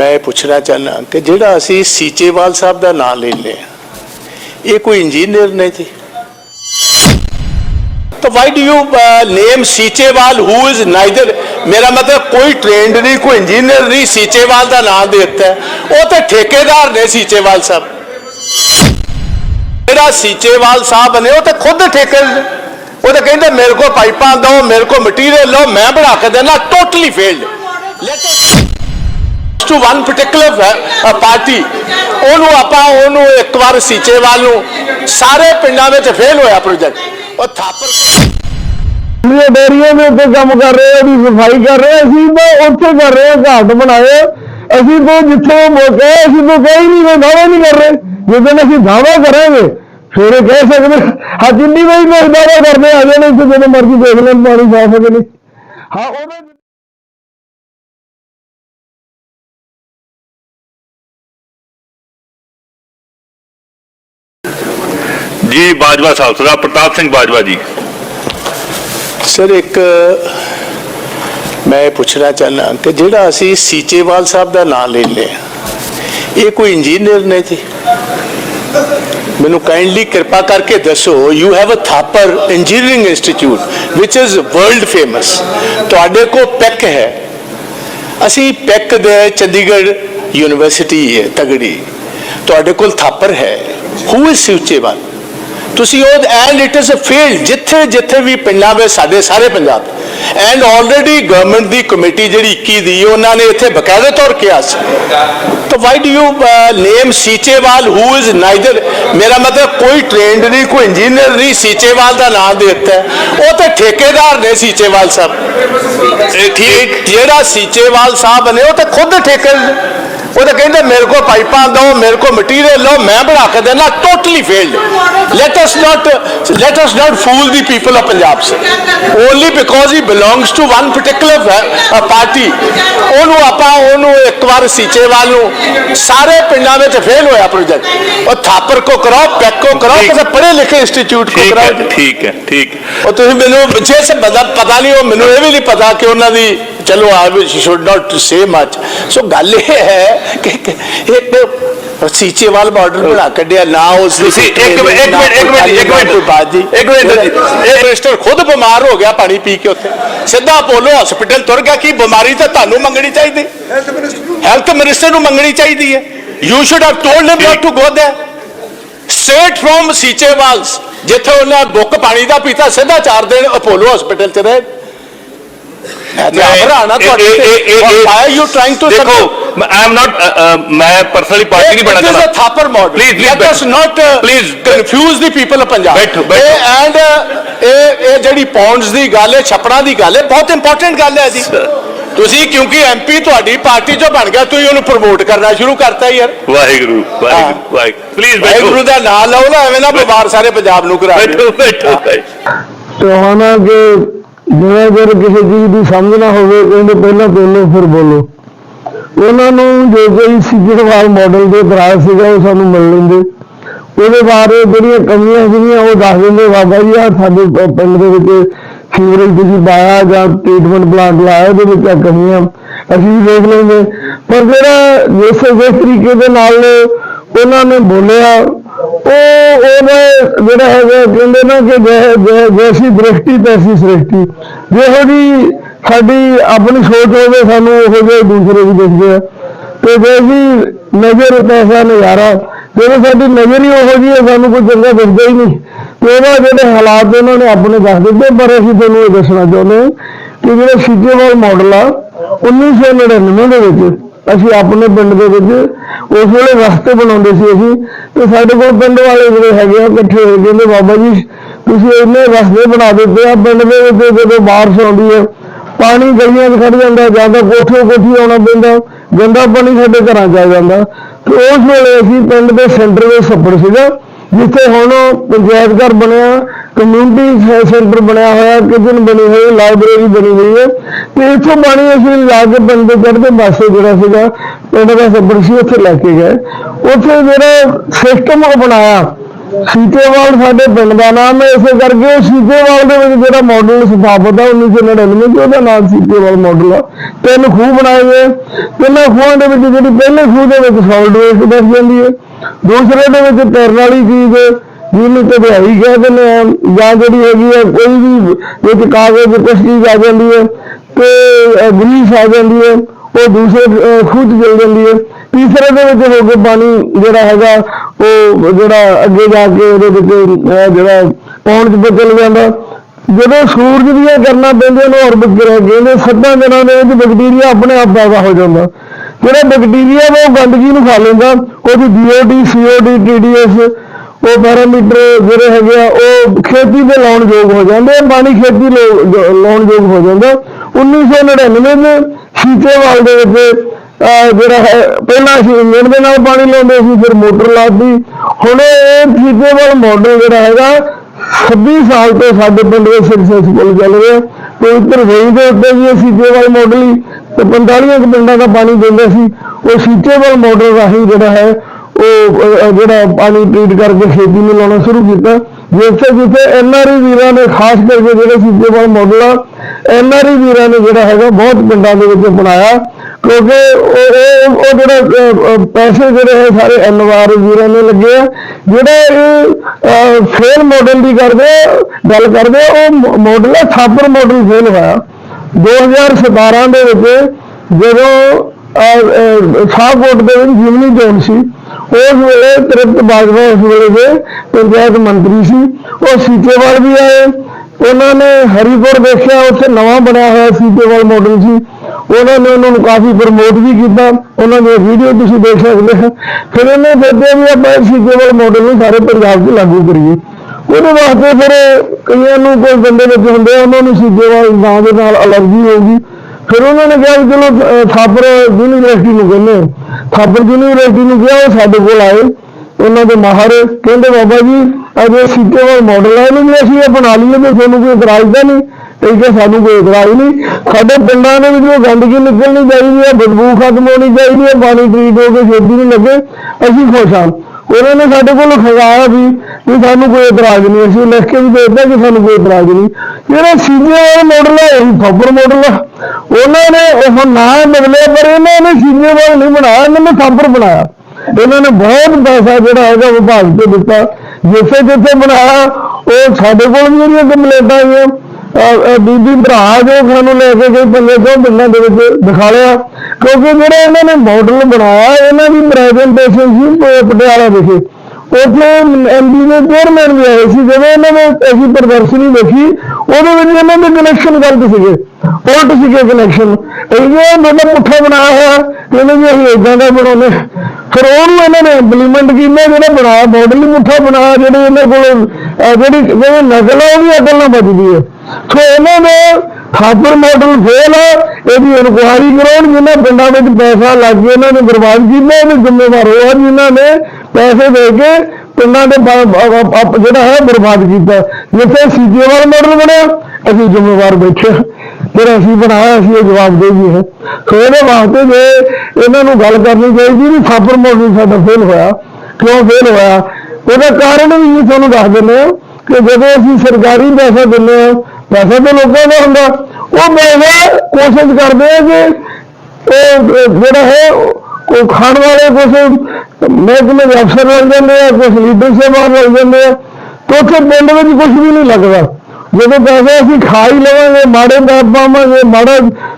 ਮੈਂ ਇਹ ਪੁੱਛਣਾ ਚਾਹਨਾ ਕਿ ਜਿਹੜਾ ਅਸੀਂ ਸੀਚੇਵਾਲ ਸਾਹਿਬ ਦਾ ਨਾਮ ਲੈਂਦੇ ਆ ਇਹ ਕੋਈ ਇੰਜੀਨੀਅਰ ਨਹੀਂ ਸੀ तो why do you name Seechewal who is neither मेरा मतलब कोई ट्रेंड नहीं कोई इंजीनियर नहीं सीचेवाल का नाम देता है वो तो ठेकेदार ने सीचेवाल साहब ਜਿਹੜਾ ਸੀਚੇਵਾਲ ਸਾਹਿਬ ਨੇ ਉਹ ਤਾਂ ਖੁਦ ਠੇਕੇ ਨੇ ਉਹ ਤਾਂ ਕਹਿੰਦੇ ਮੇਰੇ ਕੋਲ ਪਾਈਪਾਂ ਦਿਓ ਮੇਰੇ ਕੋਲ ਮਟੀਰੀਅਲ ਲਓ ਮੈਂ ਬਣਾ ਕੇ ਦੇਣਾ totally failed let us to one particular party ਉਹਨੂੰ ਆਪਾਂ ਉਹਨੂੰ ਇੱਕ ਵਾਰ ਸੀਚੇਵਾਲ ਨੂੰ ਸਾਰੇ ਪਿੰਡਾਂ ਵਿੱਚ ਫੇਲ ਹੋਇਆ ਪ੍ਰੋਜੈਕਟ ਉਹ ਥਾਪਰ ਇਹ ਡੇਰੀਆਂ ਦੇ ਉੱਤੇ ਕੰਮ ਕਰ ਰਹੇ ਆ ਦੀ ਸਫ਼ਾਈ ਕਰ ਰਹੇ ਅਸੀਂ ਤਾਂ ਉੱਥੇ ਕਰ ਰਹੇ ਆ, ਘਾਟ ਬਣਾਏ ਅਸੀਂ ਤਾਂ ਜਿੱਥੇ ਮੌਕੇ ਅਸੀਂ ਤਾਂ ਕਹੀ ਨਹੀਂ, ਕੋਈ ਦਾਵਾ ਨਹੀਂ ਕਰ ਰਹੇ। ਜਦੋਂ ਅਸੀਂ ਦਾਵਾ ਕਰਾਂਗੇ, ਫਿਰ ਇਹ ਕਹਿ ਸਕਦੇ ਹਾਂ ਜਿੰਨੀ ਵਾਰੀ ਲੋਕ ਦਾਵਾ ਕਰਦੇ ਆ ਜਾਣੇ ਜਦੋਂ ਮਰਜ਼ੀ ਦੇਖ ਲੈਣ, ਪਾਣੀ ਸਾਫ਼ ਸਕਦੇ ਨਹੀਂ ਹਾਂ, ਉਹਨਾਂ ਜੀ, ਬਾਜਵਾ ਸਾਹਿਬ ਸਰਦਾਰ ਪ੍ਰਤਾਪ ਸਿੰਘ ਬਾਜਵਾ ਜੀ। ਸਰ, ਇੱਕ ਮੈਂ ਪੁੱਛਣਾ ਚਾਹਨਾ ਕਿ ਜਿਹੜਾ ਅਸੀਂ ਸੀਚੇਵਾਲ ਸਾਹਿਬ ਦਾ ਨਾਮ ਲੈ ਆ ਇਹ ਕੋਈ ਇੰਜੀਨੀਅਰ ਨਹੀਂ ਸੀ ਮੈਨੂੰ ਕਾਈਂਡਲੀ ਕਿਰਪਾ ਕਰਕੇ ਦੱਸੋ you have a Thapar engineering institute which is world famous ਤੁਹਾਡੇ ਕੋਲ ਪੈਕ ਹੈ। ਅਸੀਂ ਪੈਕ ਦੇ ਚੰਡੀਗੜ੍ਹ ਯੂਨੀਵਰਸਿਟੀ ਹੈ ਤਗੜੀ। ਤੁਹਾਡੇ ਕੋਲ ਥਾਪਰ ਹੈ। Who is Seechewal? ਤੁਸੀਂ ਉਹ and it is a field ਜਿੱਥੇ ਜਿੱਥੇ ਵੀ ਪਿੰਡਾਂ ਵਿੱਚ ਸਾਡੇ ਸਾਰੇ ਪੰਜਾਬ ਐਂਡ ਆਲਰੇਡੀ ਗਵਰਨਮੈਂਟ ਦੀ ਕਮੇਟੀ ਜਿਹੜੀ 21 ਦੀ ਉਹਨਾਂ ਨੇ ਇੱਥੇ ਬਕਾਇਦਾ ਤੌਰ ਕਿਹਾ ਸੀ। ਤਾਂ why do you name Seechewal? Who is neither ਮੇਰਾ ਮਤਲਬ ਕੋਈ ਟ੍ਰੇਨਡ ਨਹੀਂ ਕੋਈ ਇੰਜੀਨੀਅਰ ਨਹੀਂ ਸੀਚੇਵਾਲ ਦਾ ਨਾਮ ਦੇ ਦਿੱਤਾ। ਉਹ ਤਾਂ ਠੇਕੇਦਾਰ ਨੇ ਸੀਚੇਵਾਲ ਸਾਹਿਬ। ਇਹ ਠੀਕ ਜਿਹੜਾ ਸੀਚੇਵਾਲ ਸਾਹਿਬ ਨੇ ਉਹ ਤਾਂ ਖੁਦ ਠੇਕੇ ਉਹ ਤਾਂ ਕਹਿੰਦੇ ਮੇਰੇ ਕੋਲ ਪਾਈਪਾਂ ਦਿਓ ਮੇਰੇ ਕੋਲ ਮਟੀਰੀਅਲ ਲਓ ਮੈਂ ਬਣਾ ਕੇ ਦੇਣਾ totally failed let us not let us not fool the people of Punjab sir only because he belongs to one particular party ਉਹਨੂੰ ਆਪਾਂ ਉਹਨੂੰ ਇੱਕ ਵਾਰ ਸੀਚੇਵਾਲ ਨੂੰ ਸਾਰੇ ਪਿੰਡਾਂ ਵਿੱਚ ਫੇਲ ਹੋਇਆ ਪ੍ਰੋਜੈਕਟ ਉਹ ਥਾਪਰ ਕੋ ਕਰਾਓ ਪੈਕ ਕੋ ਕਰਾਓ। ਕਿਸੇ ਪੜ੍ਹੇ ਲਿਖੇ ਇੰਸਟੀਚਿਊਟ ਕੋ ਕਰਾਓ। ਠੀਕ ਹੈ ਠੀਕ। ਉਹ ਤੁਸੀਂ ਮੈਨੂੰ ਪਿੱਛੇ ਸੇ ਪਤਾ ਨਹੀਂ ਉਹ ਮੈਨੂੰ ਇਹ ਵੀ ਨਹੀਂ ਪਤਾ ਕਿ ਉਹਨਾਂ ਦੀ ਚਲੋ ਆਈ should not say much so ਗੱਲ ਇਹ ਹੈ ਕਿ ਇੱਕ ਸੀਚੇਵਾਲ ਬਾਰਡਰ ਬਣਾ ਕੱਢਿਆ ਨਾ ਉਸ ਦੀ ਇੱਕ ਮਿੰਟ ਇੱਕ ਮਿੰਟ ਇੱਕ ਮਿੰਟ ਇੱਕ ਮਿੰਟ ਕੋਈ ਬਾਤ ਜੀ ਇੱਕ ਮਿੰਟ ਜੀ ਇਹ ਮਿਨਿਸਟਰ ਖੁਦ ਬਿਮਾਰ ਹੋ ਗਿਆ ਪਾਣੀ ਪੀ ਕੇ ਉੱਥੇ। ਸਿੱਧਾ ਅਪੋਲੋ ਹਸਪੀਟਲ ਤੁਰ ਗਿਆ ਕੀ ਬਿਮਾਰੀ ਤਾਂ ਤੁਹਾਨੂੰ ਮੰਗਣੀ ਚਾਹੀਦੀ? ਹੈਲਥ ਮਿਨਿਸਟਰ ਨੂੰ। ਮੰਗਣੀ ਚਾਹੀਦੀ ਹੈ। You should have told him not to go there straight from Seechewal's ਜਿੱਥੇ ਉਹਨੇ ਬੁੱਕ ਪਾਣੀ ਦਾ ਪੀਤਾ ਸਿੱਧਾ ਚਾਰ ਦਿਨ ਅਪੋਲੋ ਹਸਪੀਟਲ ਚ ਰਹੇ। ਮੈਂ ਹਰਾਣਾ ਤੁਹਾਡੇ ਵਾਈ ਯੂ ਟ੍ਰਾਈਂਗ ਟੂ ਦੇਖੋ ਆਈ ਐਮ ਨਾਟ ਮੈਂ ਪਰਸਨਲੀ ਪਾਰਟੀ ਨਹੀਂ ਬਣਾ It is a ਚਾਹੁੰਦਾ Thapar model. Please, please, Let us bੈਠੋ। not Please. confuse the people of Punjab. ਬੈਠੋ, ਬੈਠੋ। ਇਹ and ਇਹ ਇਹ ਜਿਹੜੀ ਪੌਂਡਸ ਦੀ ਗੱਲ ਹੈ ਛਪੜਾਂ ਦੀ ਗੱਲ ਹੈ ਬਹੁਤ ਇੰਪੋਰਟੈਂਟ ਗੱਲ ਹੈ ਜੀ Sir. ਤੁਸੀਂ ਕਿਉਂਕਿ ਐਮਪੀ ਤੁਹਾਡੀ ਪਾਰਟੀ ਚੋਂ ਬਣ ਗਿਆ ਤੁਸੀਂ ਉਹਨੂੰ ਪ੍ਰਮੋਟ ਕਰਨਾ ਸ਼ੁਰੂ ਕਰਤਾ ਯਾਰ ਵਾਹਿਗੁਰੂ ਵਾਹਿਗੁਰੂ ਵਾਹਿਗੁਰੂ ਪਲੀਜ਼ ਵਾਹਿਗੁਰੂ ਦਾ ਨਾਮ ਲਓ ਨਾ ਐਵੇਂ ਨਾ ਬਿਮਾਰ ਸਾਰੇ ਪੰਜਾਬ ਨੂੰ ਕਰਾ ਦਿਓ ਬੈਠੋ ਬੈਠੋ ਚਾਹਣਾ ਕਿ ਜਿਵੇਂ ਜਰ ਕਿਸੇ ਚੀਜ਼ ਦੀ ਸਮਝ ਨਾ ਹੋਵੇ ਕਹਿੰਦੇ ਪਹਿਲਾਂ ਬੋਲੋ ਫਿਰ ਬੋਲੋ। ਉਹਨਾਂ ਨੂੰ ਜੋ ਕੋਈ ਸਿੱਜੇਵਾਲ ਮਾਡਲ ਦੇ ਇਤਰਾਜ਼ ਸੀਗਾ, ਉਹ ਸਾਨੂੰ ਮਿਲ ਲੈਂਦੇ। ਉਹਦੇ ਬਾਰੇ ਜਿਹੜੀਆਂ ਕਮੀਆਂ ਸੀਗੀਆਂ, ਉਹ ਦੱਸ ਦਿੰਦੇ, ਬਾਬਾ ਜੀ ਆ ਸਾਡੇ ਪਿੰਡ ਦੇ ਵਿੱਚ ਸੀਵਰੇਜ ਤੁਸੀਂ ਪਾਇਆ ਜਾਂ ਟ੍ਰੀਟਮੈਂਟ ਪਲਾਂਟ ਲਾਇਆ, ਉਹਦੇ ਵਿੱਚ ਆ ਕਮੀਆਂ ਅਸੀਂ ਵੀ ਦੇਖ ਲੈਂਦੇ। ਪਰ ਜਿਹੜਾ ਜਿਸ ਜਿਸ ਤਰੀਕੇ ਦੇ ਨਾਲ ਉਹਨਾਂ ਨੇ ਬੋਲਿਆ ਉਹ ਉਹਨੇ ਜਿਹੜਾ ਹੈਗਾ ਕਹਿੰਦੇ ਨਾ ਕਿ ਜੈ- ਜੈਸੀ ਦ੍ਰਿਸ਼ਟੀ ਤੈਸੀ ਸ੍ਰਿਸ਼ਟੀ। ਜਿਹੋ ਜੀ ਸਾਡੀ ਆਪਣੀ ਸੋਚ ਹੋਵੇ, ਸਾਨੂੰ ਉਹੋ ਜਿਹੇ ਦੂਸਰੇ ਵੀ ਦਿਖਦੇ ਆ। ਤੇ ਜੈਸੀ ਨਜ਼ਰ ਤੈਸਾ ਨਜ਼ਾਰਾ, ਜਦੋਂ ਸਾਡੀ ਨਜ਼ਰ ਹੀ ਉਹੋ ਜਿਹੀ ਹੈ, ਸਾਨੂੰ ਕੋਈ ਚੰਗਾ ਦਿਖਦਾ ਹੀ ਨਹੀਂ। ਤੇ ਉਹਦਾ ਜਿਹੜੇ ਹਾਲਾਤ ਉਹਨਾਂ ਨੇ ਆਪਣੇ ਦੱਸ ਦਿੱਤੇ, ਪਰ ਅਸੀਂ ਤੁਹਾਨੂੰ ਇਹ ਦੱਸਣਾ ਚਾਹੁੰਦੇ ਹਾਂ ਕਿ ਜਿਹੜਾ ਸੀਜੇਵਾਲ ਮਾਡਲ ਆ 1999 ਦੇ ਵਿੱਚ ਅਸੀਂ ਆਪਣੇ ਪਿੰਡ ਦੇ ਵਿੱਚ ਉਸ ਵੇਲੇ ਰਸਤੇ ਬਣਾਉਂਦੇ ਸੀ ਅਸੀਂ ਤੇ ਸਾਡੇ ਕੋਲ ਪਿੰਡ ਵਾਲੇ ਜਿਹੜੇ ਹੈਗੇ ਆ, ਇਕੱਠੇ ਹੋ ਕੇ ਕਹਿੰਦੇ, ਬਾਬਾ ਜੀ, ਤੁਸੀਂ ਇੰਨੇ ਰਸਤੇ ਬਣਾ ਦਿੱਤੇ ਆ, ਪਿੰਡ ਦੇ ਵਿੱਚ ਜਦੋਂ ਬਾਰਿਸ਼ ਆਉਂਦੀ ਹੈ ਪਾਣੀ ਗਲੀਆਂ 'ਚ ਖੜ ਜਾਂਦਾ, ਜਾਂ ਤਾਂ ਕੋਠੇ ਕੋਠੀ ਆਉਣਾ ਪੈਂਦਾ, ਗੰਦਾ ਪਾਣੀ ਸਾਡੇ ਘਰਾਂ 'ਚ ਆ ਜਾਂਦਾ। ਤੇ ਉਸ ਵੇਲੇ ਅਸੀਂ ਪਿੰਡ ਦੇ ਸੈਂਟਰ ਦੇ ਛੱਪੜ ਸੀਗਾ ਜਿੱਥੇ ਹੁਣ ਪੰਚਾਇਤ ਘਰ ਬਣਿਆ, ਕਮਿਊਨਿਟੀ ਸੈਂਟਰ ਬਣਿਆ ਹੋਇਆ ਕਿਚਨ ਬਣੀ ਹੋਈ ਲਾਇਬ੍ਰੇਰੀ ਬਣੀ ਹੋਈ ਹੈ। ਤੇ ਇੱਥੋਂ ਬਾਣੀ ਅਸੀਂ ਲਾ ਕੇ ਪਿੰਡ ਦੇ ਚੜ੍ਹਦੇ ਪਾਸੇ ਜਿਹੜਾ ਸੀਗਾ, ਪਿੰਡ ਦਾ ਸੱਬਰ ਸੀ, ਉੱਥੇ ਲੈ ਕੇ ਗਏ। ਉੱਥੇ ਜਿਹੜਾ ਸਿਸਟਮ ਉਹ ਬਣਾਇਆ, ਸੀਤੇਵਾਲ ਸਾਡੇ ਪਿੰਡ ਦਾ ਨਾਮ ਹੈ, ਇਸੇ ਕਰਕੇ ਉਹ ਸੀਤੇਵਾਲ ਦੇ ਵਿੱਚ ਜਿਹੜਾ ਮਾਡਲ ਸਥਾਪਿਤ ਹੈ 1999 ਚ ਉਹਦਾ ਨਾਮ ਸੀਤੇਵਾਲ ਮਾਡਲ ਆ। ਤਿੰਨ ਖੂਹ ਬਣਾਏ ਗਏ। ਤਿੰਨਾਂ ਖੂਹਾਂ ਦੇ ਵਿੱਚ ਜਿਹੜੀ ਪਹਿਲੇ ਖੂਹ ਦੇ ਵਿੱਚ ਸੌਲਡ ਵੇਸਟ ਦੱਸ ਜਾਂਦੀ ਹੈ। ਦੂਸਰੇ ਦੇ ਵਿੱਚ ਤੈਰਨ ਵਾਲੀ ਚੀਜ਼ ਜਿਹਨੂੰ ਤੇ ਵਿਹਾਈ ਕਹਿ ਦਿੰਦੇ ਆ ਜਾਂ ਜਿਹੜੀ ਹੈਗੀ ਹੈ ਕੋਈ ਵੀ ਵਿੱਚ ਕਾਗਜ਼ ਕੁਛ ਚੀਜ਼ ਆ ਜਾਂਦੀ ਹੈ ਤੇ ਗਰੀਸ ਆ ਜਾਂਦੀ ਹੈ ਉਹ ਦੂਸਰੇ ਅਹ, ਖੂਹ ਜਾਂਦੀ ਹੈ। ਤੀਸਰੇ ਦੇ ਵਿੱਚ ਹੋ ਕੇ ਪਾਣੀ ਜਿਹੜਾ ਹੈਗਾ ਉਹ ਜਿਹੜਾ ਅੱਗੇ ਜਾ ਕੇ ਉਹਦੇ ਵਿੱਚ ਜਿਹੜਾ ਪੌਣ 'ਚ ਬਦਲ ਜਾਂਦਾ। ਜਦੋਂ ਸੂਰਜ ਦੀਆਂ ਕਿਰਨਾਂ ਪੈਂਦੀਆਂ ਨੇ ਔਰਬਿਟ 'ਚ ਰਹਿ ਸੱਤਾਂ ਦਿਨਾਂ ਦੇ ਵਿੱਚ ਬੈਕਟੀਰੀਆ ਆਪਣੇ ਆਪ ਪੈਦਾ ਹੋ ਜਾਂਦਾ। ਜਿਹੜਾ ਬੈਕਟੀਰੀਆ ਵਾ ਉਹ ਗੰਦਗੀ ਨੂੰ ਖਾ ਲੈਂਦਾ। ਉਹਦੀ ਬੀਓਡੀ ਸੀਓਡੀ ਟੀਡੀਐਸ ਉਹ ਪੈਰਾਮੀਟਰ ਜਿਹੜੇ ਹੈਗੇ ਆ, ਉਹ ਖੇਤੀ ਦੇ ਲਾਉਣ ਯੋਗ ਹੋ ਜਾਂਦੇ ਆ, ਪਾਣੀ ਖੇਤੀ ਲਾਉਣ ਯੋਗ ਹੋ ਜਾਂਦਾ। 1999 ਦੇ ਸ਼ੀਚੇਵਾਲ ਦੇ ਵਿੱਚ, ਅਹ, ਜਿਹੜਾ ਹੈ, ਪਹਿਲਾਂ ਅਸੀਂ ਇੰਜਣ ਦੇ ਨਾਲ ਪਾਣੀ ਲਾਉਂਦੇ ਸੀ, ਫਿਰ ਮੋਟਰ ਲਾਤੀ। ਹੁਣ ਇਹ ਸੀਤੇਵਾਲ ਮਾਡਲ ਜਿਹੜਾ ਹੈਗਾ 26 ਸਾਲ ਤੋਂ ਸਾਡੇ ਪਿੰਡ ਵਿੱਚ ਸਕਸੈਸਫੁਲ ਚੱਲ ਰਿਹਾ। ਪਵਿੱਤਰ ਵੇਈ ਦੇ ਉੱਤੇ ਵੀ ਇਹ ਸੀਚੇਵਾਲ ਮਾਡਲ ਹੀ। ਤੇ 45 ਕੁ ਪਿੰਡਾਂ ਦਾ ਪਾਣੀ ਦਿੰਦੇ ਸੀ। ਉਹ ਸੀਤੇਵਾਲ ਮਾਡਲ ਰਾਹੀਂ ਜਿਹੜਾ ਹੈ ਉਹ ਅਹ, ਜਿਹੜਾ ਪਾਣੀ ਟ੍ਰੀਟ ਕਰਕੇ ਖੇਤੀ ਨੂੰ ਲਾਉਣਾ ਸ਼ੁਰੂ ਕੀਤਾ। ਜਿੱਥੇ ਜਿੱਥੇ ਐਨਆਰਈ ਵੀਰਾਂ ਨੇ ਖਾਸ ਕਰਕੇ ਜਿਹੜੇ ਸੀਤੇਵਾਲ ਮਾਡਲ ਆ ਐਨਆਰਈ ਵੀਰਾਂ ਨੇ ਜਿਹੜਾ ਹੈਗਾ ਬਹੁਤ ਪਿੰਡਾਂ ਦੇ ਵਿੱਚ ਅਪਣਾਇਆ। ਕਿਉਂਕਿ ਉਹ ਉਹ ਉਹ ਜਿਹੜਾ ਅਹ, ਅਹ, ਪੈਸੇ ਜਿਹੜੇ ਹੈ ਸਾਰੇ ਐਨਆਰ ਵੀਰਾਂ ਨੇ ਲੱਗੇ ਆ। ਜਿਹੜਾ ਇਹ ਫੇਲ ਮੋਡਲ ਦੀ ਕਰਦੇ ਆ, ਗੱਲ ਕਰਦੇ ਆ, ਉਹ ਮੋਡਲ ਹੈ ਥਾਪਰ ਮਾਡਲ ਫੇਲ ਹੋਇਆ। 2017 ਦੇ ਵਿੱਚ ਜਦੋਂ ਸ਼ਾਹਕੋਟ ਦੇ ਵਿੱਚ ਜਿਮਨੀ ਜ਼ੋਨ ਸੀ, ਉਸ ਵੇਲੇ ਤ੍ਰਿਪਤ ਬਾਜਵਾ ਉਸ ਵੇਲੇ ਦੇ ਪੰਚਾਇਤ ਮੰਤਰੀ ਸੀ। ਉਹ ਸੀਤੇਵਾਲ ਵੀ ਆਏ। ਉਹਨਾਂ ਨੇ ਹਰੀਪੁਰ ਦੇਖਿਆ, ਉੱਥੇ ਨਵਾਂ ਬਣਿਆ ਹੋਇਆ ਸੀਤੇਵਾਲ ਮਾਡਲ ਸੀ। ਉਹਨਾਂ ਨੇ ਉਹਨਾਂ ਨੂੰ ਕਾਫੀ ਪ੍ਰਮੋਟ ਵੀ ਕੀਤਾ। ਉਹਨਾਂ ਦੀ ਵੀਡੀਓ ਤੁਸੀਂ ਦੇਖ ਸਕਦੇ ਹੋ। ਫਿਰ ਇਹਨੇ ਸੋਚਿਆ ਵੀ ਆਪਾਂ ਇਸ ਸੀਤੇਵਾਲ ਮਾਡਲ ਨੂੰ ਸਾਰੇ ਪੰਜਾਬ 'ਚ ਲਾਗੂ ਕਰੀਏ। ਉਹਦੇ ਵਾਸਤੇ ਫਿਰ ਕਈਆਂ ਨੂੰ ਕੋਈ ਬੰਦੇ ਵਿੱਚ ਹੁੰਦੇ ਆ, ਉਹਨਾਂ ਨੂੰ ਸੀਤੇਵਾਲ ਨਾਂ ਦੇ ਨਾਲ ਅਲਰਜੀ ਹੋਊਗੀ। ਫਿਰ ਉਹਨਾਂ ਨੇ ਕਿਹਾ ਵੀ ਚਲੋ ਅਹ, ਥਾਪਰ ਯੂਨੀਵਰਸਿਟੀ ਨੂੰ ਕਹਿੰਦੇ ਆ। ਥਾਪਰ ਯੂਨੀਵਰਸਿਟੀ ਨੂੰ ਕਿਹਾ ਉਹ ਸਾਡੇ ਕੋਲ ਆਏ। ਉਹਨਾਂ ਦੇ ਮਾਹਰ ਕਹਿੰਦੇ ਬਾਬਾ ਜੀ ਅਜੇ ਸੀਤੇਵਾਲ ਮਾਡਲ ਹੈ ਨਹੀਂ ਅਸੀਂ ਇਹ ਬਣਾ ਲਈਏ ਤੇ ਤੁਹਾਨੂੰ ਕੋਈ ਇਤਰਾਜ਼ ਤਾਂ ਨਹੀਂ। ਇਹ ਕਿ ਸਾਨੂੰ ਕੋਈ ਇਤਰਾਜ਼ ਨਹੀਂ। ਸਾਡੇ ਪਿੰਡਾਂ ਦੇ ਵਿੱਚੋਂ ਗੰਦਗੀ ਨਿਕਲਣੀ ਚਾਹੀਦੀ ਹੈ ਬਦਬੂ ਖਤਮ ਹੋਣੀ ਚਾਹੀਦੀ ਹੈ ਪਾਣੀ ਟਰੀਟ ਹੋ ਕੇ ਖੇਤੀ ਨਹੀਂ ਲੱਗੇ। ਅਸੀਂ ਖੁਸ਼ ਹਾਂ। ਉਹਨਾਂ ਨੇ ਸਾਡੇ ਕੋਲ ਖਗਾਇਆ ਵੀ ਵੀ ਸਾਨੂੰ ਕੋਈ ਇਤਰਾਜ਼ ਨਹੀਂ। ਅਸੀਂ ਲਿਖ ਕੇ ਵੀ ਦੇ ਕਿ ਸਾਨੂੰ ਕੋਈ ਇਤਰਾਜ਼ ਨਹੀਂ। ਜਿਹੜਾ ਸੀਜੇ ਵਾਲਾ ਮਾਡਲ ਹੈ ਇਹ ਥੱਪਰ ਮਾਡਲ ਹੈ ਉਹਨਾਂ ਨੇ ਉਹ ਨਾਂ ਬਦਲਿਆ ਪਰ ਇਹਨਾਂ ਨੇ ਸੀਜੇ ਵਾਲਾ ਨਹੀਂ ਬਣਾਇਆ, ਇਹਨਾਂ ਨੇ ਥੱਪਰ ਬਣਾਇਆ। ਇਹਨਾਂ ਨੇ ਬਹੁਤ ਪੈਸਾ ਜਿਹੜਾ ਹੈਗਾ ਵਿਭਾਗ ਤੇ ਦਿੱਤਾ। ਜਿੱਥੇ ਜਿੱਥੇ ਬਣਾਇਆ, ਉਹ ਸਾਡੇ ਕੋਲ ਵੀ ਜਿਹੜੀਆਂ ਕੰਪਲੇਂਟਾਂ ਆਈਆਂ। ਬੀਬੀ ਭਰਾ ਜੋ ਸਾਨੂੰ ਲੈ ਕੇ ਗਏ ਪੰਨੇ ਤੋਂ ਪਿੰਡਾਂ ਦੇ ਵਿੱਚ ਦਿਖਾ ਲਿਆ। ਕਿਉਂਕਿ ਜਿਹੜਾ ਇਹਨਾਂ ਨੇ ਮਾਡਲ ਬਣਾਇਆ, ਇਹਨਾਂ ਦੀ ਪ੍ਰੈਜੈਂਟੇਸ਼ਨ ਸੀ ਪਟਿਆਲਾ ਵਿਖੇ। ਉੱਥੇ ਐਮਬੀ ਦੇ ਚੇਅਰਮੈਨ ਵੀ ਆਏ ਸੀ, ਜਦੋਂ ਇਹਨਾਂ ਨੇ ਅਸੀਂ ਪ੍ਰਦਰਸ਼ਨੀ ਦੇਖੀ, ਉਹਦੇ ਵਿੱਚ ਇਹਨਾਂ ਦੇ ਕਨੈਕਸ਼ਨ ਗਲਤ ਸੀਗੇ। ਉਲਟ ਸੀਗੇ ਕਨੈਕਸ਼ਨ ਇਹ ਮਤਲਬ ਪੁੱਠਾ ਬਣਾਇਆ ਹੋਇਆ ਕਹਿੰਦੇ ਜੀ ਅਸੀਂ ਇਦਾਂ ਦਾ ਬਣਾਉਂਦੇ। ਫਿਰ ਉਹਨੂੰ ਇਹਨਾਂ ਨੇ ਇੰਪਲੀਮੈਂਟ ਕੀਤਾ, ਜਿਹੜਾ ਬਣਾਇਆ ਮਾਡਲ ਹੀ ਪੁੱਠਾ ਬਣਾਇਆ, ਜਿਹੜੇ ਇਹਨਾਂ ਕੋਲ ਜਿਹੜੀ ਜਿਹੜੀ ਨਕਲ ਹੈ ਉਹ ਵੀ ਅਕਲ ਨਾਲ ਬਚਦੀ ਹੈ। ਸੋ ਇਹਨਾਂ ਨੇ ਥਾਪਰ ਮਾਡਲ ਫੇਲ ਹੈ ਇਹਦੀ ਇਨਕੁਆਇਰੀ ਕਰਾਉਣ ਜਿਨ੍ਹਾਂ ਪਿੰਡਾਂ ਵਿੱਚ ਪੈਸਾ ਲੱਗ ਕੇ ਇਹਨਾਂ ਨੇ ਬਰਬਾਦ ਕੀਤਾ ਇਹਦੇ ਜ਼ਿੰਮੇਵਾਰ ਉਹ ਆ ਜਿਨ੍ਹਾਂ ਨੇ ਪੈਸੇ ਦੇ ਕੇ ਪਿੰਡਾਂ ਦੇ ਜਿਹੜਾ ਹੈ ਬਰਬਾਦ ਕੀਤਾ। ਜਿੱਥੇ ਸੀਜੇਵਾਲ ਮਾਡਲ ਬਣਿਆ, ਅਸੀਂ ਜ਼ਿੰਮੇਵਾਰ ਬੈਠੇ ਹਾਂ। ਜਿਹੜਾ ਅਸੀਂ ਬਣਾਇਆ, ਅਸੀਂ ਇਹ ਜਵਾਬ ਦੇਈਏ ਹੈ। ਸੋ ਇਹਦੇ ਵਾਸਤੇ ਜੇ ਇਹਨਾਂ ਨੂੰ ਗੱਲ ਕਰਨੀ ਚਾਹੀਦੀ ਵੀ ਥਾਪਰ ਮਾਡਲ ਸਾਡਾ ਫੇਲ ਹੋਇਆ। ਕਿਉਂ ਫੇਲ ਹੋਇਆ? ਉਹਦਾ ਕਾਰਨ ਵੀ ਜੀ ਤੁਹਾਨੂੰ ਦੱਸ ਦਿੰਦੇ ਹਾਂ। ਕਿ ਜਦੋਂ ਅਸੀਂ ਸਰਕਾਰੀ ਪੈਸਾ ਦਿੰਦੇ ਹਾਂ, ਪੈਸਾ ਤਾਂ ਲੋਕਾਂ ਦਾ ਹੁੰਦਾ। ਉਹ ਪੈਸਾ ਕੋਸ਼ਿਸ਼ ਕਰਦੇ ਆ ਕਿ ਉਹ ਜਿਹੜਾ ਹੈ ਉਹ ਖਾਣ ਵਾਲੇ ਕੁਝ ਮਹਿਕਮੇ ਦੇ ਅਫਸਰ ਲੱਗ ਜਾਂਦੇ ਆ ਕੁਝ ਲੀਡਰਸ਼ਿਪ ਸਾਹਿਬਾਨ ਲੱਗ ਜਾਂਦੇ ਆ, ਤੇ ਉੱਥੇ ਪਿੰਡ ਵਿੱਚ ਕੁਝ ਵੀ ਨਹੀਂ ਲੱਗਦਾ। ਜਦੋਂ ਪੈਸੇ ਅਸੀਂ ਖਾ ਹੀ ਲਵਾਂਗੇ, ਮਾੜੇ ਪੈਪ ਪਾਵਾਂਗੇ, ਮਾੜਾ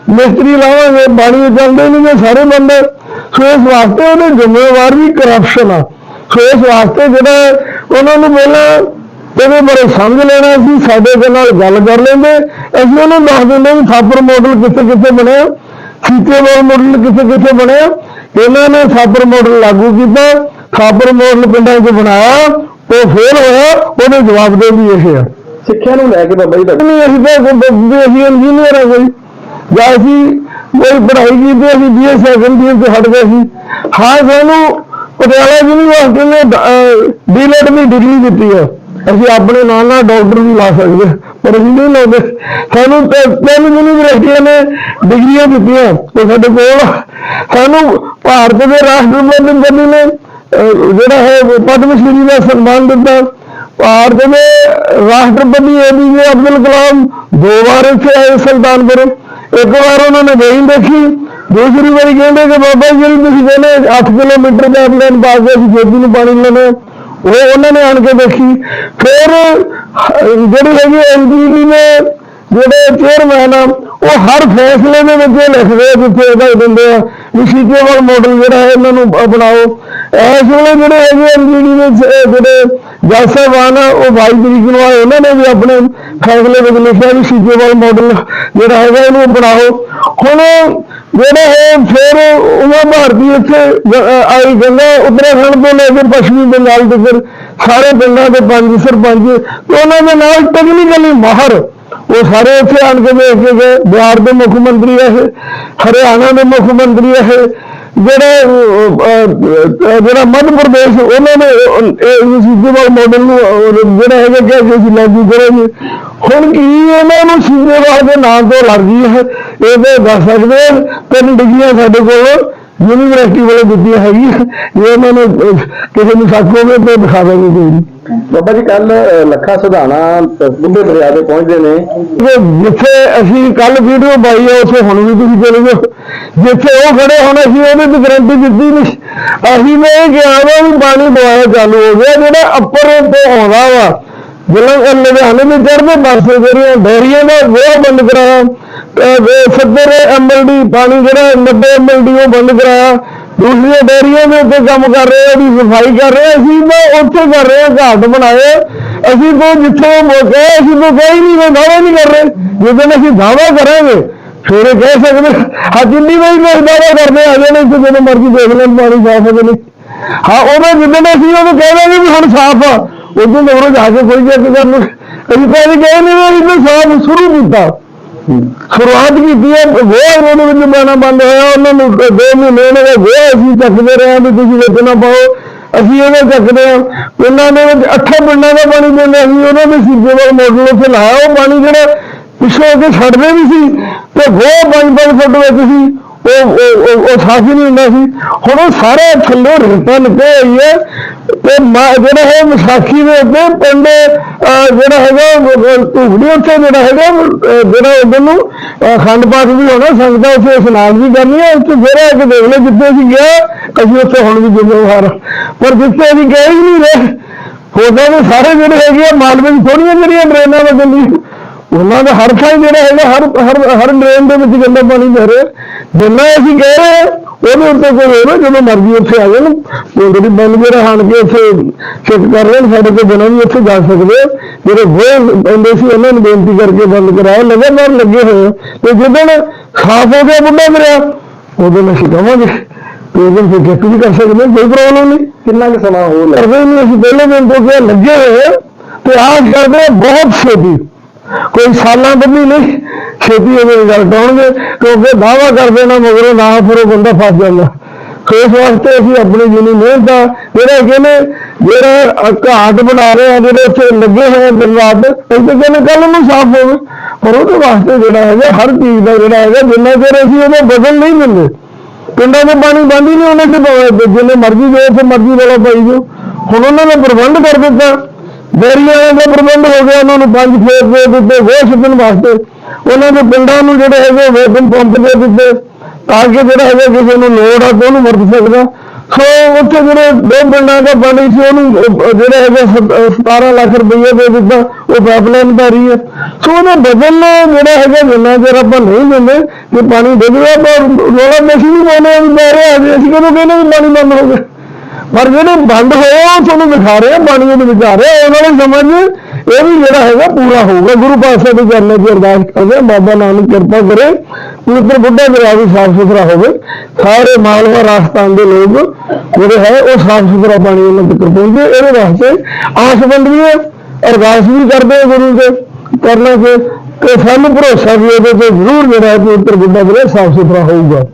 ਮਿਸਤਰੀ ਲਾਵਾਂਗੇ ਪਾਣੀ ਚੱਲਦੇ ਨਹੀਂ ਗੇ ਸਾਰੇ ਬੰਦੇ। ਸੋ ਇਸ ਵਾਸਤੇ ਉਹਨੇ ਜ਼ਿੰਮੇਵਾਰ ਵੀ ਕਰਪਸ਼ਨ ਆ। ਸੋ ਇਸ ਵਾਸਤੇ ਜਿਹੜਾ ਉਹਨਾਂ ਨੂੰ ਪਹਿਲਾਂ ਇਹਦੇ ਬਾਰੇ ਸਮਝ ਲੈਣਾ ਸੀ ਸਾਡੇ ਦੇ ਨਾਲ ਗੱਲ ਕਰ ਲੈਂਦੇ। ਅਸੀਂ ਉਹਨੂੰ ਦੱਸ ਦਿੰਦੇ ਵੀ ਥਾਪਰ ਮਾਡਲ ਕਿੱਥੇ ਕਿੱਥੇ ਬਣਿਆ ਸੀਤੇਵਾਲ ਮਾਡਲ ਕਿੱਥੇ ਕਿੱਥੇ ਬਣਿਆ। ਇਹਨਾਂ ਨੇ ਥਾਪਰ ਮਾਡਲ ਲਾਗੂ ਕੀਤਾ ਥਾਪਰ ਮਾਡਲ ਪਿੰਡਾਂ 'ਚ ਬਣਾਇਆ ਉਹ ਫੇਲ ਹੋਇਆ ਉਹਦੇ ਜਵਾਬ ਦੇ ਵੀ ਇਹ ਆ। ਸਿੱਖਿਆ ਨੂੰ ਲੈ ਕੇ ਬਾਬਾ ਜੀ ਤੁਹਾਡੀ ਨਹੀਂ ਅਸੀਂ ਤਾਂ ਅਸੀਂ ਇੰਜੀਨੀਅਰ ਆ ਕੋਈ। ਜਾਂ ਅਸੀਂ ਕੋਈ ਪੜ੍ਹਾਈ ਕੀਤੀ ਅਸੀਂ ਬੀਏ ਸੈਕੰਡ ਈਅਰ ਤੇ ਹਟ ਗਏ ਸੀ। ਹਾਂ ਸਾਨੂੰ ਪਟਿਆਲਾ ਯੂਨੀਵਰਸਿਟੀ ਨੇ ਡੀਲੈਟ ਦੀ ਡਿਗਰੀ ਦਿੱਤੀ ਹੈ ਅਸੀਂ ਆਪਣੇ ਨਾਲ ਨਾਲ ਡਾਕਟਰ ਵੀ ਲਾ ਸਕਦੇ ਪਰ ਅਸੀਂ ਨਹੀਂ ਲਾਉਂਦੇ। ਸਾਨੂੰ ਤੇ- ਤਿੰਨ ਯੂਨੀਵਰਸਿਟੀਆਂ ਨੇ ਡਿਗਰੀਆਂ ਦਿੱਤੀਆਂ ਤੇ ਸਾਡੇ ਕੋਲ ਸਾਨੂੰ ਭਾਰਤ ਦੇ ਰਾਸ਼ਟਰਪਤੀ ਨੇ ਜਿਹੜਾ ਹੈ ਪਦਮ ਸ਼੍ਰੀ ਦਾ ਸਨਮਾਨ ਦਿੱਤਾ। ਭਾਰਤ ਦੇ ਰਾਸ਼ਟਰਪਤੀ ਏਪੀਜੇ ਅਬਦੁਲ ਕਲਾਮ ਦੋ ਵਾਰ ਇੱਥੇ ਆਏ ਸੁਲਤਾਨਪੁਰ। ਇੱਕ ਵਾਰ ਉਹਨਾਂ ਨੇ ਨਹੀਂ ਦੇਖੀ। ਦੂਸਰੀ ਵਾਰੀ ਕਹਿੰਦੇ ਕਿ ਬਾਬਾ ਜੀ, ਜਿਹੜੀ ਤੁਸੀਂ ਕਹਿੰਦੇ 8 ਕਿਲੋਮੀਟਰ ਦਾ ਪਲਾਨ ਪਾ ਕੇ ਅਸੀਂ ਖੇਤੀ ਨੂੰ ਪਾਣੀ ਲੈਣਾ ਉਹ ਉਹਨਾਂ ਨੇ ਆਣ ਕੇ ਦੇਖੀ। ਫਿਰ ਜਿਹੜੀ ਹੈਗੀ ਐਨਜੀਟੀ ਨੇ, ਜਿਹੜੇ ਚੇਅਰਮੈਨ ਆ, ਉਹ ਹਰ ਫੈਸਲੇ ਦੇ ਵਿੱਚ ਇਹ ਲਿਖਦੇ ਆ ਜਿੱਥੇ ਇਹਦਾ ਦਿੰਦੇ ਆ ਵੀ ਸੀਕੇਵਲ ਮਾਡਲ ਜਿਹੜਾ ਹੈ ਇਹਨਾਂ ਨੂੰ ਅਪਣਾਓ ਇਸ ਵੇਲੇ ਜਿਹੜੇ ਹੈਗੇ ਐਨਜੀਡੀ ਦੇ ਜਿਹੜੇ ਜੱਜ ਸਾਹਿਬਾਨ ਆ, ਉਹ ਬਾਈ ਤਰੀਕ ਨੂੰ ਆਏ, ਉਹਨਾਂ ਨੇ ਵੀ ਆਪਣੇ ਫੈਸਲੇ ਵਿੱਚ ਲਿਖਿਆ ਵੀ ਸੀਕੇਵਲ ਮਾਡਲ ਜਿਹੜਾ ਹੈਗਾ ਇਹਨੂੰ ਅਪਣਾਓ ਹੁਣ ਜਿਹੜਾ ਹੈ ਫਿਰ ਉਮਾ ਭਾਰਤੀ ਇੱਥੇ ਆਈ ਕਹਿੰਦਾ ਉੱਤਰਾਖੰਡ ਤੋਂ ਲੈ ਕੇ ਪੱਛਮੀ ਬੰਗਾਲ ਤੱਕ ਸਾਰੇ ਪਿੰਡਾਂ ਦੇ ਪੰਜ ਸਰਪੰਚ, ਤੇ ਉਹਨਾਂ ਦੇ ਨਾਲ ਟੈਕਨੀਕਲੀ ਮਾਹਰ, ਉਹ ਸਾਰੇ ਇੱਥੇ ਆਣ ਕੇ ਦੇਖ ਕੇ ਗਏ। ਬਿਹਾਰ ਦੇ ਮੁੱਖ ਮੰਤਰੀ ਹੈ ਹਰਿਆਣਾ ਦੇ ਮੁੱਖ ਮੰਤਰੀ ਹੈ ਜਿਹੜੇ ਜਿਹੜਾ ਮੱਧ ਪ੍ਰਦੇਸ਼, ਉਹਨਾਂ ਨੇ ਉਹ- ਇਹ ਸੀਜੇਵਾਲ ਮਾਡਲ ਨੂੰ ਜਿਹੜਾ ਹੈਗਾ ਕਿ ਅਸੀਂ ਲਾਗੂ ਕਰਾਂਗੇ। ਹੁਣ ਕੀ ਉਹਨਾਂ ਨੂੰ ਸੀਜੇਵਾਲ ਦੇ ਨਾਂ ਤੋਂ ਅਲਰਜੀ ਹੈ? ਇਹ ਤੇ ਦੱਸ ਸਕਦੇ ਆ। ਤਿੰਨ ਡਿਗਰੀਆਂ ਸਾਡੇ ਕੋਲ ਯੂਨੀਵਰਸਿਟੀ ਵਾਲੇ ਦਿੱਤੀਆਂ ਹੈਗੀਆਂ। ਜੇ ਉਹਨਾਂ ਨੂੰ ਕਿਸੇ ਨੂੰ ਸ਼ੱਕ ਹੋਵੇ ਤਾਂ ਦਿਖਾ ਦਾਂਗੇ ਕੋਈ। ਨਹੀਂ ਬਾਬਾ ਜੀ ਕੱਲ ਲੱਖਾ ਸੁਧਾਣਾ ਬੁੱਢੇ ਦਰਿਆ ਤੇ ਪਹੁੰਚਦੇ ਨੇ। ਜਿੱਥੇ ਅਸੀਂ ਕੱਲ ਵੀਡੀਓ ਪਾਈ ਆ, ਉੱਥੇ ਹੁਣ ਵੀ ਤੁਸੀਂ ਚਲੇ ਜਾਓ। ਜਿੱਥੇ ਉਹ ਖੜੇ ਹੁਣ ਅਸੀਂ ਉਹਦੇ ਤੇ ਗਰੰਟੀ ਦਿੱਤੀ ਨਹੀਂ। ਅਸੀਂ ਨੇ ਇਹ ਕਿਹਾ ਵਾ ਵੀ ਪਾਣੀ ਦੁਆਰਾ ਚਾਲੂ ਹੋ ਗਿਆ, ਜਿਹੜਾ ਅੱਪਰ ਤੋਂ ਆਉਂਦਾ ਵਾ ਜਿਹੜਾ ਲੁਧਿਆਣੇ ਦੇ ਚੜ੍ਹਦੇ ਪਾਸੇ ਜਿਹੜੀਆਂ ਡੈਰੀਆਂ ਦਾ ਉਹ ਬੰਦ ਕਰਾਇਆ 70 ਐਮਐਲਡੀ ਪਾਣੀ ਜਿਹੜਾ 90 ਐਮਐਲਡੀ ਉਹ ਬੰਦ ਕਰਾਇਆ ਦੂਸਰੀਆਂ ਡੈਰੀਆਂ ਦੇ ਉੱਤੇ ਕੰਮ ਕਰ ਰਹੇ ਆ ਦੀ ਸਫ਼ਾਈ ਕਰ ਰਹੇ ਅਸੀਂ ਤਾਂ ਉੱਥੇ ਕਰ ਰਹੇ ਆ, ਘਾਟ ਬਣਾਏ ਅਸੀਂ ਤੋਂ ਜਿੱਥੇ ਉਹ ਮੌਕੇ ਅਸੀਂ ਤੋਂ ਕੋਈ ਨਹੀਂ, ਕੋਈ ਦਾਵਾ ਨਹੀਂ ਕਰ ਰਹੇ। ਜਦੋਂ ਅਸੀਂ ਦਾਵਾ ਕਰਾਂਗੇ, ਫਿਰ ਇਹ ਕਹਿ ਸਕਦੇ ਹਾਂ, ਜਿੰਨੀ ਵਾਰੀ ਲੋਕ ਦਾਵਾ ਕਰਦੇ ਆ ਜਾਣੇ ਇੱਥੇ ਜਦੋਂ ਮਰਜ਼ੀ ਦੇਖ ਲੈਣ, ਪਾਣੀ ਸਾਫ਼ ਹੋ ਨਹੀਂ ਹਾਂ ਉਹਨੇ ਜਿੱਦਣ ਅਸੀਂ ਉਹਨੂੰ ਕਹਿ ਦਾਂਗੇ ਵੀ ਹੁਣ ਸਾਫ਼ ਆ ਉਦੋਂ ਮਗਰੋਂ ਜਾ ਕੇ ਕੋਈ ਚੈੱਕ ਕਰਨ ਲਓ ਅਸੀਂ ਪਹਿਲੇ ਗਏ ਨਹੀਂ ਵੀ ਅਸੀਂ ਸਾਫ਼ ਸ਼ੁਰੂ ਕੀਤਾ। ਸ਼ੁਰੂਆਤ ਕੀਤੀ ਹੈ ਗੋਆ ਰੋਡ ਵਿੱਚ ਪੈਣਾ ਬੰਦ ਹੋਇਆ, ਉਹਨਾਂ ਨੂੰ ਦੋ ਮਹੀਨੇ ਉਹਨਾਂ ਦਾ ਗੋਆ ਅਸੀਂ ਚੱਕਦੇ ਰਹੇ ਹਾਂ ਵੀ ਤੁਸੀਂ ਵਿੱਚ ਨਾ ਪਾਓ। ਅਸੀਂ ਇਹਦੇ ਚੱਕਦੇ ਹਾਂ। ਪਿੰਡਾਂ ਦੇ ਵਿੱਚ ਅੱਠਾਂ ਪਿੰਡਾਂ ਦਾ ਪਾਣੀ ਦਿੰਦੇ ਅਸੀਂ ਉਹਨਾਂ ਦੇ ਸੀਜੇਵਲ ਮਾਡਲ ਉੱਥੇ ਲਾਇਆ, ਉਹ ਪਾਣੀ ਜਿਹੜਾ ਪਿੱਛੋਂ ਕੇ ਛੱਡਦੇ ਵੀ ਸੀ, ਤੇ ਗੋਆ ਪੰਜ ਪੰਜ ਫੁੱਟ ਵਿੱਚ ਸੀ। ਉਹ ਉਹ ਉਹ- ਸਾਫ਼ ਨਹੀਂ ਹੁੰਦਾ ਸੀ। ਹੁਣ ਉਹ ਸਾਰੇ ਥੱਲੇ ਰੇਤਾ ਨਿਕਲ ਆਈ ਹੈ ਤੇ ਜਿਹੜਾ ਹੈ ਵਿਸਾਖੀ ਦੇ ਉੱਤੇ ਪਿੰਡ ਅਹ, ਜਿਹੜਾ ਹੈਗਾ ਧੂੜੀ ਉੱਥੇ ਜਿਹੜਾ ਹੈਗਾ ਜਿਹੜਾ ਉਧਰ ਨੂੰ ਖੰਡ ਪਾਠ ਵੀ ਹੋਣਾ ਸੰਗਤਾਂ ਉੱਥੇ ਇਸ਼ਨਾਨ ਵੀ ਕਰਨੀਆਂ ਉੱਥੇ ਜਿਹੜਾ ਇੱਕ ਦੇਖ ਲੈ ਜਿੱਥੇ ਅਸੀਂ ਗਿਆ ਅਸੀਂ ਉੱਥੇ ਹੁਣ ਵੀ ਜ਼ਿੰਮੇਵਾਰ ਹਾਂ। ਪਰ ਜਿੱਥੇ ਅਸੀਂ ਗਏ ਹੀ ਨਹੀਂ ਰਹੇ। ਉਹਦਾ ਦੇ ਸਾਰੇ ਜਿਹੜੇ ਹੈਗੇ ਆ ਮਾਲਵੇ ਦੀ ਥੋੜੀਆਂ ਜਿਹੜੀਆਂ ਡਰੇਨਾਂ ਬਦਲੀ ਉਹਨਾਂ ਦਾ ਹਰ ਥਾਂ ਜਿਹੜਾ ਹੈਗਾ ਹਰ ਹਰ ਹਰ ਡਰੇਨ ਦੇ ਵਿੱਚ ਗੰਦਾ ਪਾਣੀ ਵਹਿ ਰਿਹਾ ਜਿੰਨਾ ਅਸੀਂ ਕਹਿ ਰਹੇ ਉਹਦੇ ਉੱਤੇ ਕੋਈ ਹੋਵੇ ਜਦੋਂ ਮਰਜ਼ੀ ਉੱਥੇ ਆ ਜਾਣ। ਦੀ ਬੰਦ ਕੇ ਰਹਿਣ ਕੇ ਉੱਥੇ ਚੈੱਕ ਕਰ ਲੈਣ ਸਾਡੇ ਤੋਂ ਬਿਨਾਂ ਵੀ ਉੱਥੇ ਜਾ ਸਕਦੇ। ਜਿਹੜੇ ਹੋਏ ਬੰਦੇ ਸੀ ਉਹਨਾਂ ਨੂੰ ਬੇਨਤੀ ਕਰਕੇ ਬੰਦ ਕਰਾਇਆ। ਲਗਾਤਾਰ ਲੱਗੇ ਹੋਏ। ਤੇ ਜਦੋਂ ਸਾਫ਼ ਹੋ ਗਿਆ ਬੁੱਢਾ ਮੇਰਾ ਉਦੋਂ ਅਸੀਂ ਕਹਾਂਗੇ ਤੇ ਉਦੋਂ ਫਿਰ ਚੈੱਕ ਵੀ ਕਰ ਸਕਦੇ ਕੋਈ ਪ੍ਰੋਬਲਮ ਨਹੀਂ। ਕਿੰਨਾ ਕੁ ਸਮਾਂ ਹੋ ਲੱਗਾ ਕਰਦੇ ਨਹੀਂ ਅਸੀਂ ਪਹਿਲੇ ਦਿਨ ਤੋਂ ਕਿਹਾ ਲੱਗੇ ਹੋਏ ਤੇ ਆਸ ਕਰਦੇ ਬਹੁਤ ਛੇਤੀ ਕੋਈ ਸਾਲਾਂ ਬੰਦੀ ਨਹੀਂ ਛੇਤੀ ਇਹਦੇ ਗੱਲ ਆਉਣਗੇ ਕਿਉਂਕਿ ਦਾਵਾ ਕਰ ਦੇਣਾ ਮਗਰੋਂ ਨਾ ਫਿਰ ਉਹ ਬੰਦਾ ਫਸ ਜਾਂਦਾ। ਇਸ ਵਾਸਤੇ ਅਸੀਂ ਆਪਣੀ ਜਿੰਨੀ ਮਿਹਨਤ ਆ, ਜਿਹੜਾ ਕਹਿੰਦੇ ਜਿਹੜਾ ਘਾਟ ਬਣਾ ਰਹੇ ਆ, ਜਿਹੜੇ ਉੱਥੇ ਲੱਗੇ ਹੋਏ ਆ ਦਿਨ ਰਾਤ ਅਸੀਂ ਕਹਿੰਦੇ ਕੱਲ ਨੂੰ ਸਾਫ਼ ਹੋਵੇ? ਪਰ ਉਹਦੇ ਵਾਸਤੇ ਜਿਹੜਾ ਹੈਗਾ, ਹਰ ਚੀਜ਼ ਦਾ ਜਿਹੜਾ ਹੈਗਾ, ਜਿੰਨਾ ਚਿਰ ਅਸੀਂ ਉਹਦਾ ਬਦਲ ਨਹੀਂ ਦਿੰਦੇ। ਪਿੰਡਾਂ ਦੇ ਪਾਣੀ ਬੰਦ ਹੀ ਨਹੀਂ ਉਹਨਾਂ ਤੇ ਜਿੰਨੇ ਮਰਜ਼ੀ ਜੋ ਉੱਥੇ ਮਰਜ਼ੀ ਵਾਲਾ ਪਾਈ ਜੋ ਹੁਣ ਉਹਨਾਂ ਨੇ ਪ੍ਰਬੰਧ ਕਰ ਦਿੱਤਾ। ਡੈਰੀਆਂ ਦਾ ਪ੍ਰਬੰਧ ਹੋ ਗਿਆ ਉਹਨਾਂ ਨੂੰ ਪੰਜ ਫੇਰ ਦੇ ਦਿੱਤੇ ਗੋਹ ਛੱਡਣ ਵਾਸਤੇ। ਉਹਨਾਂ ਦੇ ਪਿੰਡਾਂ ਨੂੰ ਜਿਹੜੇ ਹੈਗੇ ਵੇਕਨ ਪੰਪ ਦੇ ਦਿੱਤੇ। ਤਾਂ ਕਿ ਜਿਹੜਾ ਹੈਗਾ ਕਿਸੇ ਨੂੰ ਲੋੜ ਆ ਤਾਂ ਉਹਨੂੰ ਵਰਤ ਸਕਦਾ। ਸੋ ਉੱਥੇ ਜਿਹੜੇ ਦੋ ਪਿੰਡਾਂ ਦਾ ਪਾਣੀ ਸੀ, ਉਹਨੂੰ ਜਿਹੜਾ ਹੈਗਾ ਸਤ- 17 ਲੱਖ ਰੁਪਏ ਦੇ ਦਿੱਤਾ। ਉਹ ਪਾਈਪਲਾਈਨ ਪਾ ਰਹੀ ਹੈ। ਸੋ ਉਹਦਾ ਬਦਲ ਜਿਹੜਾ ਹੈਗਾ ਜਿੰਨਾ ਚਿਰ ਆਪਾਂ ਨਹੀਂ ਦਿੰਦੇ ਕਿ ਪਾਣੀ ਡਿੱਗਦਾ ਪਰ ਰੋਲਾ ਮੈਸੀ ਵੀ ਪਾਉਂਦੇ ਵੀ ਪੈ ਰਿਹਾ ਜੀ ਅਸੀਂ ਕਦੋਂ ਕਹਿੰਦੇ ਵੀ ਪਾਣੀ ਬੰਦ ਹੋ ਗਿਆ। ਪਰ ਜਿਹੜੇ ਬੰਦ ਹੋਏ ਆ, ਉਹ ਤੁਹਾਨੂੰ ਦਿਖਾ ਰਹੇ ਆ ਪਾਣੀ ਦੇ ਵਿੱਚ ਆ ਰਿਹਾ ਉਹਨਾਂ ਨੂੰ ਸਮਝ ਇਹ ਵੀ ਜਿਹੜਾ ਹੈਗਾ ਪੂਰਾ ਹੋਊਗਾ। ਗੁਰੂ ਪਾਤਸ਼ਾਹ ਦੇ ਚਰਨਾਂ 'ਚ ਅਰਦਾਸ ਕਰਦੇ ਆ ਬਾਬਾ ਨਾਨਕ ਕਿਰਪਾ ਕਰੇ ਪਵਿੱਤਰ ਬੁੱਢਾ ਦਰਿਆ ਵੀ ਸਾਫ਼ ਸੁਥਰਾ ਹੋਵੇ। ਸਾਰੇ ਮਾਲਵਾ ਰਾਜਸਥਾਨ ਦੇ ਲੋਕ ਜਿਹੜੇ ਹੈ ਉਹ ਸਾਫ਼ ਸੁਥਰਾ ਪਾਣੀ ਉਹਨਾਂ ਤੱਕ ਪਹੁੰਚੇ ਇਹਦੇ ਵਾਸਤੇ ਆਸ ਬੰਦਗੀ ਹੈ ਅਰਦਾਸ ਵੀ ਕਰਦੇ ਆ ਗੁਰੂ ਦੇ ਕਰਨਾ ਕਿ ਸਾਨੂੰ ਭਰੋਸਾ ਵੀ ਉਹਦੇ ਤੇ ਜ਼ਰੂਰ ਜਿਹੜਾ ਹੈ ਪਵਿੱਤਰ ਬੁੱਢਾ ਦਰਿਆ ਸਾਫ਼ ਸੁਥਰਾ ਹੋਊਗਾ।